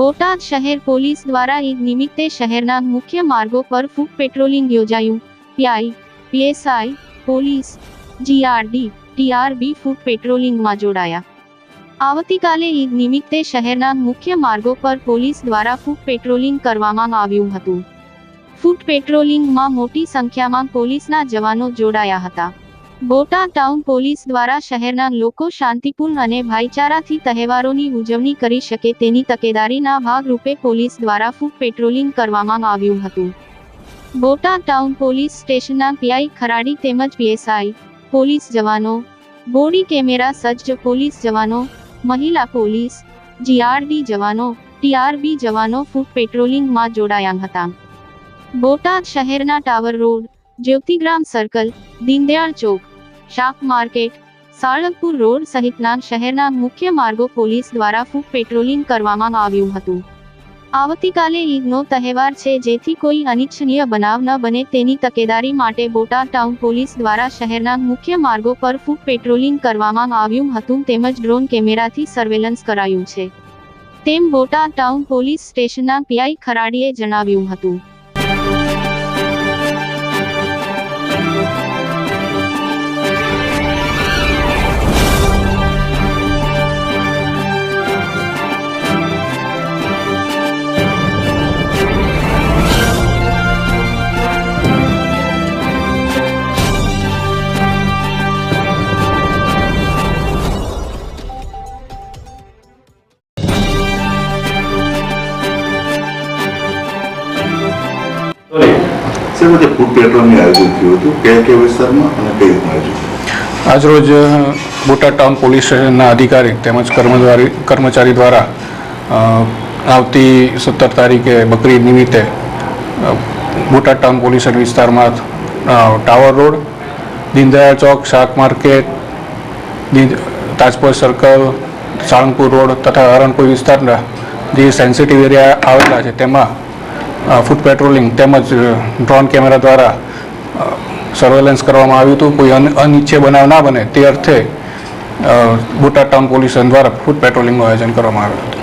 બોટાદ શહેર પોલીસ દ્વારા ઈદ નિમિત્તે શહેરના મુખ્ય માર્ગો પર ફૂટ પેટ્રોલિંગ યોજાયું. PI, PSI, police, GRD, TRB foot પેટ્રોલિંગમાં જોડાયા. આવતીકાલે ઈદ નિમિત્તે શહેરના મુખ્ય માર્ગો પર પોલીસ દ્વારા ફૂટ પેટ્રોલિંગ કરવામાં આવ્યું હતું. ફૂટ પેટ્રોલિંગમાં મોટી સંખ્યામાં પોલીસના જવાનો જોડાયા હતા. બોટાદ ટાઉન પોલીસ દ્વારા શહેરના લોકો શાંતિપૂર્ણ અને ભાઈચારાથી તહેવારોની ઉજવણી કરી શકે તેની તકેદારીના ભાગરૂપે પોલીસ દ્વારા ફૂટ પેટ્રોલિંગ કરવામાં આવ્યું હતું. બોટાદ ટાઉન પોલીસ સ્ટેશનના પીઆઈ ખરાડી તેમજ પીએસઆઈ, પોલીસ જવાનો, બોડી કેમેરા સજ્જ પોલીસ જવાનો, મહિલા પોલીસ, જીઆરડી જવાનો, ટીઆરબી જવાનો ફૂટ પેટ્રોલિંગમાં જોડાયા હતા. બોટાદ શહેરના tower road, Jyotigram circle Dindayal ચોક શાક માર્કેટ, સાળંગપુર રોડ સહિતના શહેરના મુખ્ય માર્ગો પોલીસ દ્વારા ફૂટ પેટ્રોલિંગ કરવામાં આવ્યું હતું. આવતીકાલે ઈદનો તહેવાર છે જેથી કોઈ અનિચ્છનીય બનાવ ન બને તેની તકેદારી માટે બોટાદ ટાઉન પોલીસ દ્વારા શહેરના મુખ્ય માર્ગો પર ફૂટ પેટ્રોલિંગ કરવામાં આવ્યું હતું તેમજ ડ્રોન કેમેરાથી સર્વેલન્સ કરાયું છે. તેમ બોટાદ ટાઉન પોલીસ સ્ટેશનના પીઆઈ ખરાડીએ જણાવ્યું હતું. સાહેબ રોજ બોટાદ ટાઉન પોલીસ સ્ટેશનના અધિકારી તેમજ કર્મચારી કર્મચારી દ્વારા આવતી સત્તર તારીખે બકરી નિમિત્તે બોટાદ ટાઉન પોલીસ વિસ્તારમાં ટાવર રોડ દીનદયાળ ચોક શાક market Tajpor circle Salangpur road તથા હરણપુર વિસ્તારના જે સેન્સિટિવ એરિયા આવેલા છે તેમાં ફૂટ પેટ્રોલિંગ તેમજ ડ્રોન કેમેરા દ્વારા સર્વેલન્સ કરવામાં આવ્યું હતું. કોઈ અન- અનિચ્છનીય બનાવ ના બને તે અર્થે બોટાદ ટાઉન પોલીસ દ્વારા ફૂટ પેટ્રોલિંગનું આયોજન કરવામાં આવ્યું હતું.